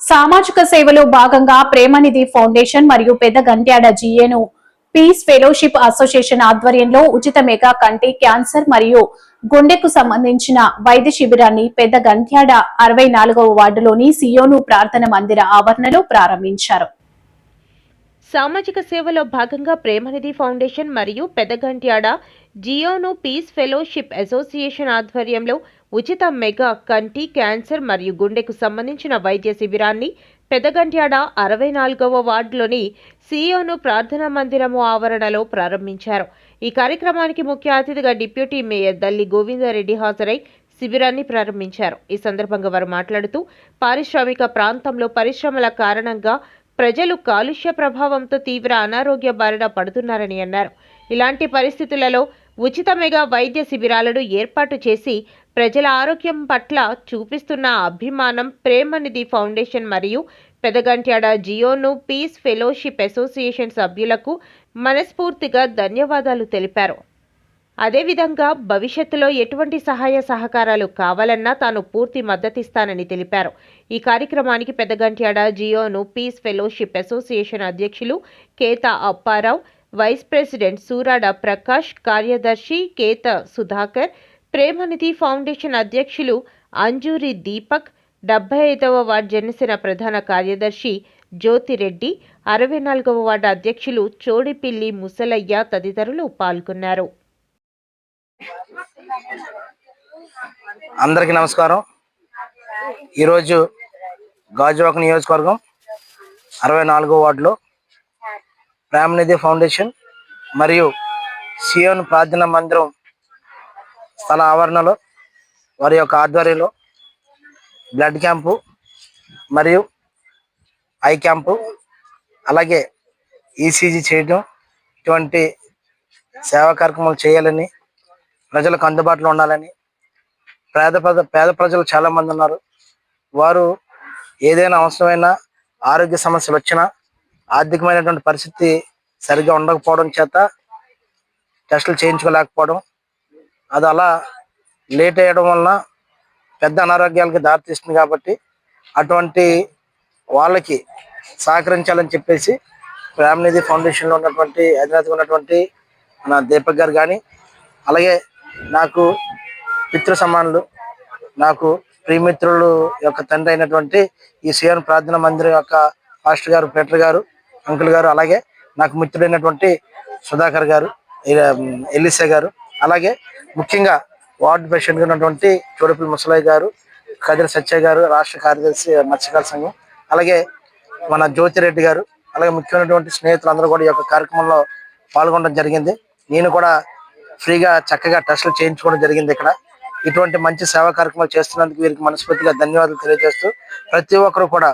సామాజిక సేవలో భాగంగా ప్రేమనిధి ఫౌండేషన్ మరియు Pedda Gantyada Zion peace fellowship association ఆధ్వర్యంలో ఉచిత మెగా కంటి క్యాన్సర్ మరియు గుండెకు సంబంధించిన వైద్య శిబిరాన్ని పెద్ద గంట్యాడ అరవై నాలుగవ వార్డులోని సియోను ప్రార్థన మందిర ఆవరణలో ప్రారంభించారు. సామాజిక సేవలో భాగంగా ప్రేమనిధి ఫౌండేషన్ మరియు Pedagantyada Zion peace fellowship association ఆధ్వర్యంలో ఉచిత మెగా కంటి క్యాన్సర్ మరియు గుండెకు సంబంధించిన వైద్య శిబిరాన్ని పెదగంట్యాడ అరవై నాలుగవ వార్డులోని సియోను ప్రార్థనా మందిరము ఆవరణలో ప్రారంభించారు. ఈ కార్యక్రమానికి ముఖ్య అతిథిగా డిప్యూటీ మేయర్ దల్లి గోవిందారెడ్డి హాజరై శిబిరాన్ని ప్రారంభించారు. ఈ సందర్భంగా వారు మాట్లాడుతూ పారిశ్రామిక ప్రాంతంలో పరిశ్రమల కారణంగా ప్రజలు కాలుష్య ప్రభావంతో తీవ్ర అనారోగ్య బారిన పడుతున్నారని అన్నారు. ఇలాంటి పరిస్థితులలో ఉచిత మెగా వైద్య శిబిరాలను ఏర్పాటు చేసి ప్రజల ఆరోగ్యం పట్ల చూపిస్తున్న అభిమానం ప్రేమనిధి ఫౌండేషన్ మరియు Pedagantyada Zion peace fellowship association సభ్యులకు మనస్ఫూర్తిగా ధన్యవాదాలు తెలిపారు. అదేవిధంగా భవిష్యత్తులో ఎటువంటి సహాయ సహకారాలు కావాలన్నా తాను పూర్తి మద్దతిస్తానని తెలిపారు. ఈ కార్యక్రమానికి Peddagantyada Zion peace fellowship association అధ్యక్షులు కేత అప్పారావు వైస్ ప్రెసిడెంట్ సూరాడ ప్రకాష్ కార్యదర్శి కేత సుధాకర్ ప్రేమనిధి ఫౌండేషన్ అధ్యక్షులు అంజూరి దీపక్ డెబ్బై ఐదవ వార్డు జనసేన ప్రధాన కార్యదర్శి జ్యోతిరెడ్డి అరవై నాలుగవ వార్డు అధ్యక్షులు చోడిపిల్లి ముసలయ్య తదితరులు పాల్గొన్నారు. అందరికీ నమస్కారం. ఈరోజు గాజువాక నియోజకవర్గం అరవై నాలుగో వార్డులో ప్రేమనిధి ఫౌండేషన్ మరియు సియోన్ ప్రార్థన మందిరం స్థల ఆవరణలో వారి యొక్క ఆధ్వర్యంలో బ్లడ్ క్యాంపు మరియు ఐ క్యాంపు అలాగే ఈసీజీ చేయడం ఇటువంటి సేవా కార్యక్రమాలు చేయాలని ప్రజలకు అందుబాటులో ఉండాలని పేద ప్రజ పేద ప్రజలు చాలా మంది ఉన్నారు. వారు ఏదైనా అవసరమైన ఆరోగ్య సమస్యలు వచ్చినా ఆర్థికమైనటువంటి పరిస్థితి సరిగ్గా ఉండకపోవడం చేత టెస్టులు చేయించుకోలేకపోవడం అది అలా లేట్ అయ్యడం వలన పెద్ద అనారోగ్యాలకి దారితీస్తుంది కాబట్టి అటువంటి వాళ్ళకి సహకరించాలని చెప్పేసి ప్రేమనిధి ఫౌండేషన్లో ఉన్నటువంటి అధినేతగా ఉన్నటువంటి మన దీపక్ గారు కానీ అలాగే నాకు పితృ సమానులు నాకు ప్రియమిత్రులు యొక్క తండ్రి అయినటువంటి ఈ సీఎం ప్రార్థన మందిరం యొక్క పాస్టర్ గారు పీటర్ గారు అంకుల్ గారు అలాగే నాకు మిత్రుడైనటువంటి సుధాకర్ గారు ఎల్లిసే గారు అలాగే ముఖ్యంగా వార్డు ప్రెసిడెంట్ ఉన్నటువంటి చోడపల్లి ముసలయ్య గారు కదిరి సత్య గారు రాష్ట్ర కార్యదర్శి మత్స్యకార సంఘం అలాగే మన జ్యోతిరెడ్డి గారు అలాగే ముఖ్యమైనటువంటి స్నేహితులు అందరూ కూడా ఈ యొక్క కార్యక్రమంలో పాల్గొనడం జరిగింది. నేను కూడా ఫ్రీగా చక్కగా టెస్టులు చేయించుకోవడం జరిగింది ఇక్కడ. ఇటువంటి మంచి సేవా కార్యక్రమాలు చేస్తున్నందుకు వీరికి మనస్ఫూర్తిగా ధన్యవాదాలు తెలియజేస్తూ ప్రతి ఒక్కరు కూడా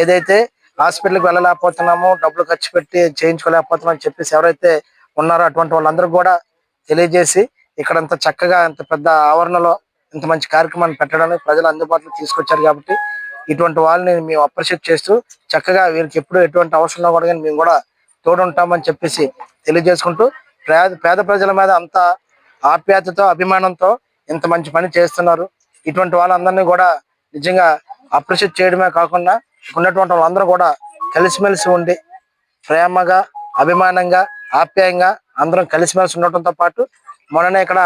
ఏదైతే హాస్పిటల్కి వెళ్ళలేకపోతున్నామో డబ్బులు ఖర్చు పెట్టి చేయించుకోలేకపోతున్నాం చెప్పేసి ఎవరైతే ఉన్నారో అటువంటి వాళ్ళందరూ కూడా తెలియజేసి ఇక్కడ అంత చక్కగా అంత పెద్ద ఆవరణలో ఇంత మంచి కార్యక్రమాన్ని పెట్టడానికి ప్రజలు అందుబాటులో తీసుకొచ్చారు కాబట్టి ఇటువంటి వాళ్ళని మేము అప్రిషియేట్ చేస్తూ చక్కగా వీరికి ఎప్పుడు ఎటువంటి అవసరం కూడా కానీ మేము కూడా తోడుంటామని చెప్పేసి తెలియజేసుకుంటూ పేద పేద ప్రజల మీద అంత ఆప్యాయతతో అభిమానంతో ఇంత మంచి పని చేస్తున్నారు. ఇటువంటి వాళ్ళందరినీ కూడా నిజంగా అప్రిషియేట్ చేయడమే కాకుండా ఉన్నటువంటి వాళ్ళందరూ కూడా కలిసిమెలిసి ఉండి ప్రేమగా అభిమానంగా ఆప్యాయంగా అందరం కలిసిమెలిసి ఉండటంతో పాటు మొన్ననే ఇక్కడ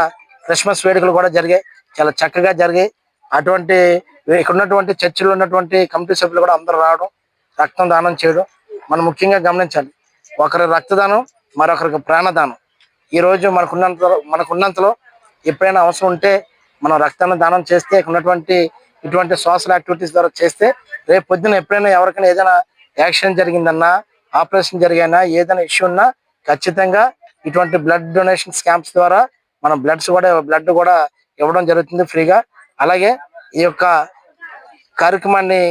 క్రిస్మస్ వేడుకలు కూడా జరిగాయి. చాలా చక్కగా జరిగాయి. అటువంటి ఇక్కడ ఉన్నటువంటి చర్చిలో ఉన్నటువంటి కమిటీ సభ్యులు కూడా అందరూ రావడం రక్తం దానం చేయడం మనం ముఖ్యంగా గమనించాలి. ఒకరి రక్తదానం మరొకరికి ప్రాణదానం. ఈ రోజు మనకున్నంత మనకున్నంతలో ఎప్పుడైనా అవసరం ఉంటే మనం రక్తాన్ని దానం చేస్తే ఇక్కడ ఉన్నటువంటి ఇటువంటి సోషల్ యాక్టివిటీస్ ద్వారా చేస్తే రేపు పొద్దున ఎప్పుడైనా ఎవరికైనా ఏదైనా యాక్సిడెంట్ జరిగిందన్నా ఆపరేషన్ జరిగినా ఏదైనా ఇష్యూ ఉన్నా ఖచ్చితంగా ఇటువంటి బ్లడ్ డొనేషన్ క్యాంప్స్ ద్వారా మనం బ్లడ్స్ కూడా బ్లడ్ కూడా ఇవ్వడం జరుగుతుంది ఫ్రీగా. అలాగే ఈ యొక్క కార్యక్రమాన్ని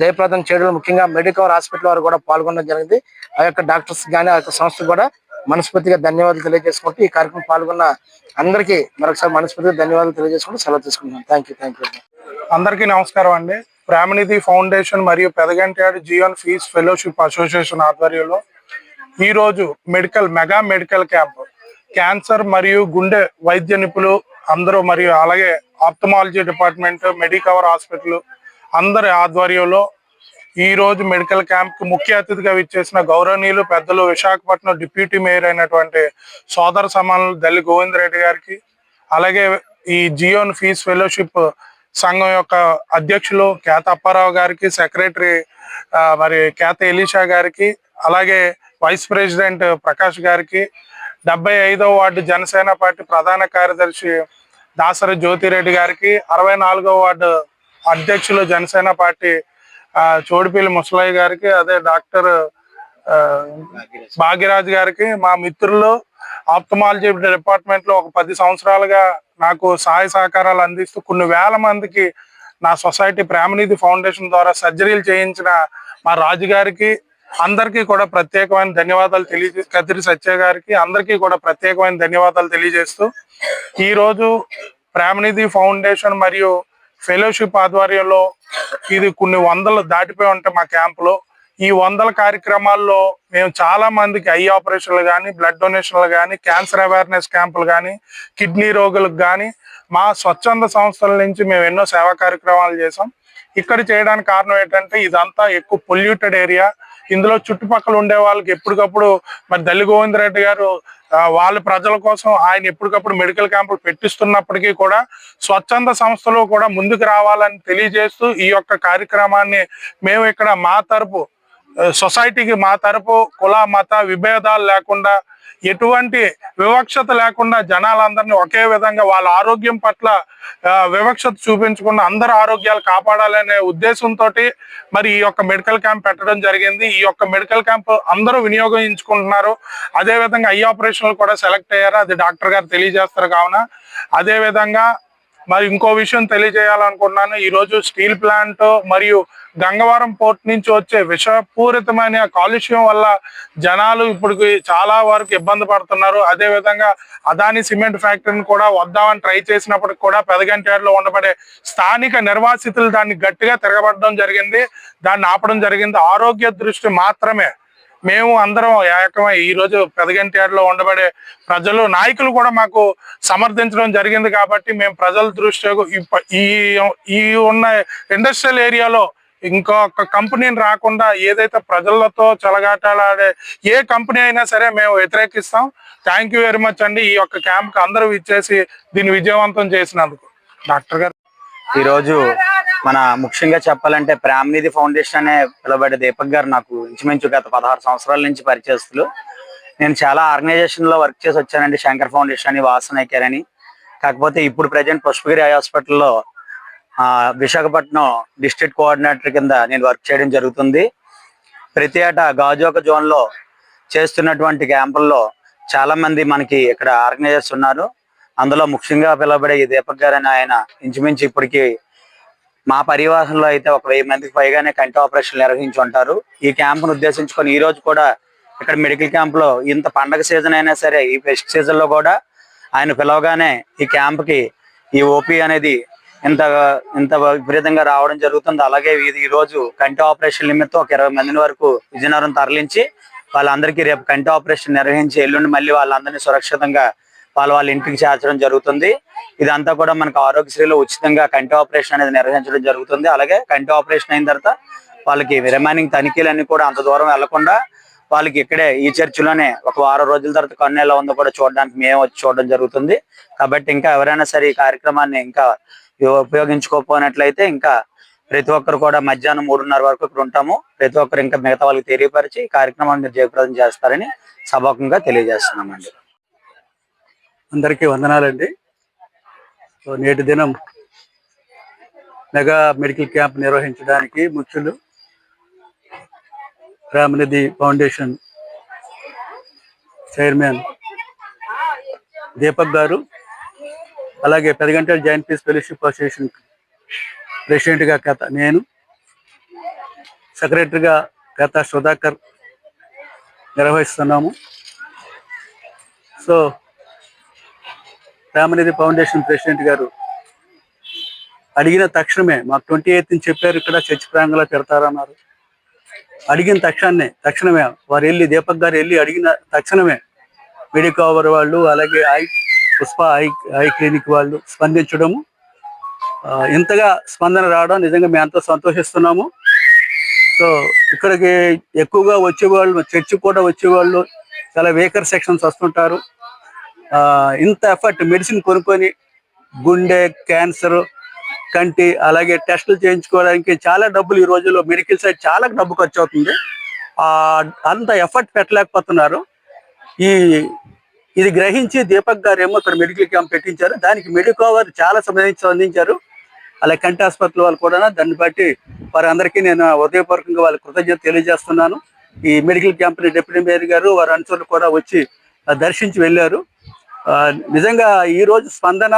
జయప్రదం చేయడం ముఖ్యంగా మెడికవర్ హాస్పిటల్ వారు కూడా పాల్గొనడం జరిగింది. ఆ యొక్క డాక్టర్స్ కానీ ఆ యొక్క సంస్థ కూడా మనస్ఫూర్తిగా ధన్యవాదాలు తెలియజేసుకుంటూ ఈ కార్యక్రమం పాల్గొన్న అందరికీ మరొకసారి మనస్ఫూర్తిగా ధన్యవాదాలు తెలియజేసుకుంటూ సెలవు తీసుకుంటున్నాను థ్యాంక్ యూ థ్యాంక్ యూ అందరికీ నమస్కారం అండి. ప్రేమనిధి ఫౌండేషన్ మరియు Pedagantada Zion peace fellowship association ఆధ్వర్యంలో ఈ రోజు medical mega medical camp. Cancer మరియు గుండె వైద్య నిపుణులు అందరూ మరియు అలాగే ఆప్థమాలజీ డిపార్ట్మెంట్ మెడికవర్ హాస్పిటల్ అందరి ఆధ్వర్యంలో ఈ రోజు మెడికల్ క్యాంప్కు ముఖ్య అతిథిగా విచ్చేసిన గౌరవనీయులు పెద్దలు విశాఖపట్నం డిప్యూటీ మేయర్ అయినటువంటి సోదర సమానులు దల్లి గోవింద్ రెడ్డి గారికి అలాగే ఈ జియోన్ ఫీజ్ ఫెలోషిప్ సంఘం యొక్క అధ్యక్షులు కేత అప్పారావు గారికి సెక్రటరీ మరి కేత ఎలీషా గారికి అలాగే వైస్ ప్రెసిడెంట్ ప్రకాష్ గారికి డెబ్బై ఐదవ వార్డు జనసేన పార్టీ ప్రధాన కార్యదర్శి దాసరి జ్యోతిరెడ్డి గారికి అరవై నాలుగవ వార్డు అధ్యక్షులు జనసేన పార్టీ చోడిపిల్లి చోడిపల్లి ముసలయ్య గారికి అదే డాక్టర్ భాగ్యరాజ్ గారికి మా మిత్రులు ఆప్తమాలజీ డిపార్ట్మెంట్లో ఒక పది సంవత్సరాలుగా నాకు సహాయ సహకారాలు అందిస్తూ కొన్ని వేల మందికి నా సొసైటీ ప్రేమనిధి ఫౌండేషన్ ద్వారా సర్జరీలు చేయించిన మా రాజు గారికి అందరికీ కూడా ప్రత్యేకమైన ధన్యవాదాలు తెలియజే కదిరి సత్య గారికి అందరికీ కూడా ప్రత్యేకమైన ధన్యవాదాలు తెలియజేస్తూ ఈ రోజు ప్రేమనిధి ఫౌండేషన్ మరియు ఫెలోషిప్ ఆధ్వర్యంలో ఇది కొన్ని వందలు దాటిపోయి ఉంటాయి మా క్యాంపులో. ఈ వందల కార్యక్రమాల్లో మేము చాలా మందికి ఐ ఆపరేషన్లు కానీ బ్లడ్ డొనేషన్లు కానీ క్యాన్సర్ అవేర్నెస్ క్యాంపులు కానీ కిడ్నీ రోగులకు కానీ మా స్వచ్ఛంద సంస్థల నుంచి మేము ఎన్నో సేవా కార్యక్రమాలు చేసాం ఇక్కడ చేయడానికి కారణం ఏంటంటే ఇదంతా ఎక్కువ పొల్యూటెడ్ ఏరియా. ఇందులో చుట్టుపక్కల ఉండే వాళ్ళకి ఎప్పటికప్పుడు మరి దల్లి గోవింద్ రెడ్డి గారు వాళ్ళ ప్రజల కోసం ఆయన ఎప్పటికప్పుడు మెడికల్ క్యాంపులు పెట్టిస్తున్నప్పటికీ కూడా స్వచ్ఛంద సంస్థలు కూడా ముందుకు రావాలని తెలియజేస్తూ ఈ యొక్క కార్యక్రమాన్ని మేము ఇక్కడ మా తరపు సొసైటీకి మా తరపు కుల మత విభేదాలు లేకుండా ఎటువంటి వివక్షత లేకుండా జనాలందరినీ ఒకే విధంగా వాళ్ళ ఆరోగ్యం పట్ల వివక్షత చూపించకుండా అందరి ఆరోగ్యాలు కాపాడాలనే ఉద్దేశంతో మరి ఈ యొక్క మెడికల్ క్యాంప్ పెట్టడం జరిగింది. ఈ యొక్క మెడికల్ క్యాంప్ అందరూ వినియోగించుకుంటున్నారు. అదే విధంగా ఐ ఆపరేషన్లు కూడా సెలెక్ట్ అయ్యారు. అది డాక్టర్ గారు తెలియజేస్తారు కావున. అదేవిధంగా మరి ఇంకో విషయం తెలియజేయాలనుకున్నాను ఈ రోజు స్టీల్ ప్లాంట్ మరియు గంగవరం పోర్ట్ నుంచి వచ్చే విషపూరితమైన కాలుష్యం వల్ల జనాలు ఇప్పుడు చాలా వరకు ఇబ్బంది పడుతున్నారు. అదే విధంగా అదాని సిమెంట్ ఫ్యాక్టరీని కూడా వద్దామని ట్రై చేసినప్పటికి కూడా పెదగంటేడులో ఉండబడే స్థానిక నిర్వాసితులు దాన్ని గట్టిగా తిరగబడడం జరిగింది. దాన్ని ఆపడం జరిగింది. ఆరోగ్య దృష్టి మాత్రమే మేము అందరం ఏకమై ఈ రోజు ఉండబడే ప్రజలు నాయకులు కూడా మాకు సమర్థించడం జరిగింది కాబట్టి మేము ప్రజల దృష్ట్యా ఈ ఈ ఉన్న ఇండస్ట్రియల్ ఏరియాలో ఇంకొక కంపెనీని రాకుండా ఏదైతే ప్రజలతో చెలగాటాలాడే ఏ కంపెనీ అయినా సరే మేము వ్యతిరేకిస్తాం. థ్యాంక్ యూ వెరీ మచ్ అండి. ఈ యొక్క క్యాంప్కి అందరూ ఇచ్చేసి దీన్ని విజయవంతం చేసినందుకు. డాక్టర్ గారు. ఈరోజు మన ముఖ్యంగా చెప్పాలంటే ప్రేమనిధి ఫౌండేషన్ అనే పిలబడే దీపక్ గారు నాకు ఇంచుమించు గత పదహారు సంవత్సరాల నుంచి పరిచయస్తులు. నేను చాలా ఆర్గనైజేషన్లో వర్క్ చేసి వచ్చానండి శంకర్ ఫౌండేషన్ అని వాసన అని. కాకపోతే ఇప్పుడు ప్రజెంట్ పుష్పగిరి హాస్పిటల్లో ఆ, విశాఖపట్నం డిస్ట్రిక్ట్ కోఆర్డినేటర్ కింద నేను వర్క్ చేయడం జరుగుతుంది. ప్రతి ఏటా గాజోక జోన్లో చేస్తున్నటువంటి క్యాంపుల్లో చాలా మంది మనకి ఇక్కడ ఆర్గనైజర్స్ ఉన్నారు. అందులో ముఖ్యంగా పిలవబడే ఈ దీపక్ గారు అని ఆయన ఇంచుమించు ఇప్పటికి మా పరివాసంలో అయితే ఒక వెయ్యి మందికి పైగానే కంటి ఆపరేషన్ నిర్వహించి ఉంటారు ఈ క్యాంపును ఉద్దేశించుకొని ఈ రోజు కూడా ఇక్కడ మెడికల్ క్యాంప్లో ఇంత పండగ సీజన్ అయినా సరే ఈ ఫెస్ట్ సీజన్లో కూడా ఆయన పిలవగానే ఈ క్యాంప్కి ఈ ఓపీ అనేది ఇంత ఇంత విపరీతంగా రావడం జరుగుతుంది. అలాగే ఇది ఈ రోజు కంటి ఆపరేషన్ నిమిత్తం ఒక ఇరవై మందిని వరకు విజయనగరం తరలించి వాళ్ళందరికీ రేపు కంటి ఆపరేషన్ నిర్వహించి ఎల్లుండి మళ్ళీ వాళ్ళందరినీ సురక్షితంగా వాళ్ళ వాళ్ళ ఇంటికి చేర్చడం జరుగుతుంది. ఇదంతా కూడా మనకు ఆరోగ్యశ్రీలో ఉచితంగా కంటి ఆపరేషన్ అనేది నిర్వహించడం జరుగుతుంది. అలాగే కంటి ఆపరేషన్ అయిన తర్వాత వాళ్ళకి రిమైనింగ్ తనిఖీలన్నీ కూడా అంత దూరం వెళ్ళకుండా వాళ్ళకి ఇక్కడే ఈ చర్చిలోనే ఒక వారం రోజుల తర్వాత కన్ను ఎలా ఉందో కూడా చూడడానికి మేము వచ్చి చూడడం జరుగుతుంది. కాబట్టి ఇంకా ఎవరైనా సరే ఈ కార్యక్రమాన్ని ఇంకా ఉపయోగించుకోకపోయినట్లయితే ఇంకా ప్రతి ఒక్కరు కూడా మధ్యాహ్నం మూడున్నర వరకు ఇక్కడ ఉంటాము. ప్రతి ఒక్కరు ఇంకా మిగతా వాళ్ళకి తెలియపరిచి ఈ కార్యక్రమాన్ని జయప్రదం చేస్తారని సభాముఖంగా తెలియజేస్తున్నామండి. అందరికీ వందనాలండి. సో నేటి దినం మెగా మెడికల్ క్యాంప్ నిర్వహించడానికి ముఖ్యులు రామనిధి ఫౌండేషన్ చైర్మన్ దీపక్ గారు అలాగే Pedagantala Zion peace fellowship association ప్రెసిడెంట్గా కథ నేను సెక్రటరీగా కథ సుధాకర్ నిర్వహిస్తున్నాము. సో రామనిధి ఫౌండేషన్ ప్రెసిడెంట్ గారు అడిగిన తక్షణమే మాకు ట్వంటీ ఎయిత్ చెప్పారు ఇక్కడ చర్చ్ ప్రాంగంలో పెడతారన్నారు. అడిగిన తక్షణమే తక్షణమే వారు వెళ్ళి దీపక్ గారు వెళ్ళి అడిగిన తక్షణమే మెడికవర్ వాళ్ళు అలాగే eye Pushpa eye eye clinic వాళ్ళు స్పందించడము ఇంతగా స్పందన రావడం నిజంగా మేము ఎంతో సంతోషిస్తున్నాము. సో ఇక్కడికి ఎక్కువగా వచ్చేవాళ్ళు చర్చి కూడా వచ్చేవాళ్ళు చాలా వేకర్ సెక్షన్స్ వస్తుంటారు. ఇంత ఎఫర్ట్ మెడిసిన్ కొనుక్కొని గుండె క్యాన్సర్ కంటి అలాగే టెస్టులు చేయించుకోవడానికి చాలా డబ్బులు ఈ రోజుల్లో మెడికల్ సైడ్ చాలా డబ్బు ఖర్చు అవుతుంది. అంత ఎఫర్ట్ పెట్టలేకపోతున్నారు. ఈ ఇది గ్రహించి దీపక్ గారు ఏమో ఇక్కడ మెడికల్ క్యాంప్ పెట్టించారు. దానికి మెడికోవర్ చాలా సంబంధించి అందించారు. అలాగే కంటి ఆసుపత్రి వాళ్ళు కూడా దాన్ని బట్టి వారందరికీ నేను హృదయపూర్వకంగా వాళ్ళ కృతజ్ఞత తెలియజేస్తున్నాను. ఈ మెడికల్ క్యాంప్ని డిప్యూటీ మేయర్ గారు వారి అనుచరులు కూడా వచ్చి దర్శించి వెళ్ళారు. నిజంగా ఈరోజు స్పందన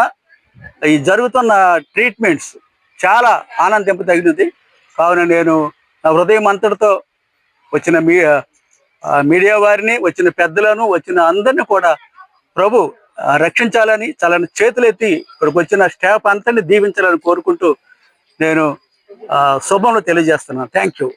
ఈ జరుగుతున్న ట్రీట్మెంట్స్ చాలా ఆనందింపదగినది కావున నేను నా హృదయం అంతటితో వచ్చిన మీ మీడియా వారిని వచ్చిన పెద్దలను వచ్చిన అందరిని కూడా ప్రభు రక్షించాలని చాలా చేతులెత్తి ఇక్కడికి వచ్చిన స్టాఫ్ అంతని దీవించాలని కోరుకుంటూ నేను శుభంలో తెలియజేస్తున్నాను. Thank you.